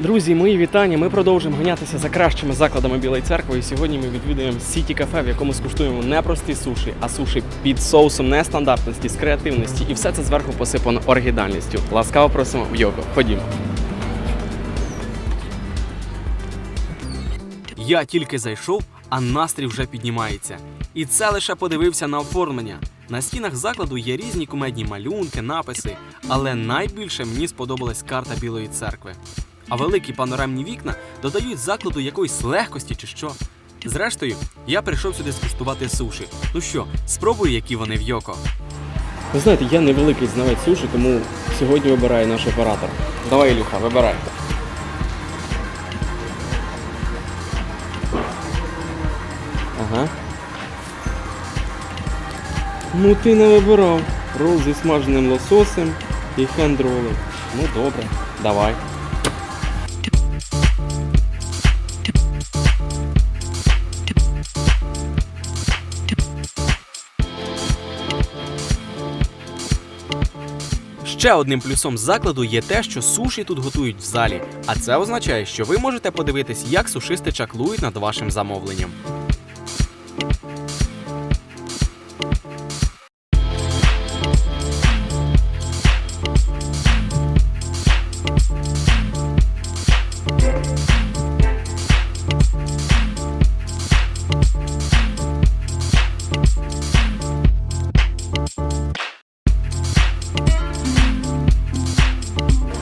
Друзі, мої вітання. Ми продовжуємо ганятися за кращими закладами Білої церкви. І сьогодні ми відвідуємо Сіті кафе, в якому скуштуємо не прості суші, а суші під соусом нестандартності, з креативності. І все це зверху посипано оригінальністю. Ласкаво просимо в його. Ходімо. Я тільки зайшов, а настрій вже піднімається. І це лише подивився на оформлення. На стінах закладу є різні кумедні малюнки, написи, але найбільше мені сподобалась карта Білої церкви. А великі панорамні вікна додають закладу якоїсь легкості чи що. Зрештою, я прийшов сюди скуштувати суші. Ну що, спробую, які вони в Йоко. Ви знаєте, я невеликий знавець суші, тому сьогодні вибирає наш оператор. Давай, Ілюха, вибирай. Ага. Ну ти не вибирав. Рол зі смаженим лососем і хендролем. Ну добре, давай. Ще одним плюсом закладу є те, що суші тут готують в залі, а це означає, що ви можете подивитись, як сушисти чаклують над вашим замовленням.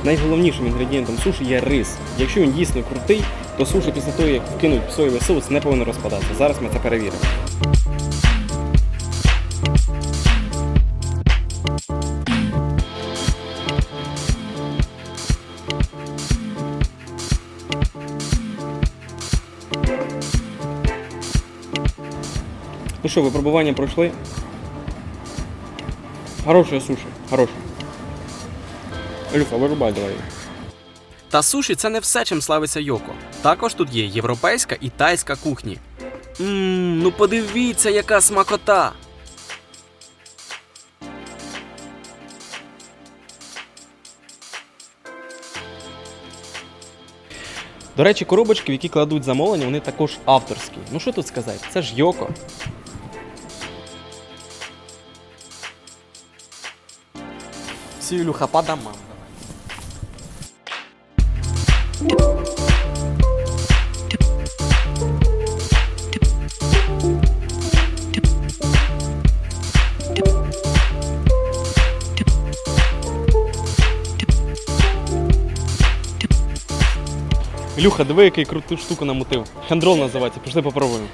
Найголовнішим інгредієнтом суші є рис. Якщо він дійсно крутий, то суші після того, як вкинуть соєвий соус, не повинно розпадатися. Зараз ми це перевіримо. Ну що, випробування пройшли? Хороша суші, хороша. Люфа, вирубай давай. Та суші це не все, чим славиться Йоко. Також тут є європейська і тайська кухні. Ммм, ну подивіться, яка смакота! До речі, коробочки, в які кладуть замовлення, вони також авторські. Ну що тут сказати? Це ж Йоко. Всі Ілюха по домам. Ілюха, диви, який круту штуку намутив. Хендрол називається, пішли попробуємо.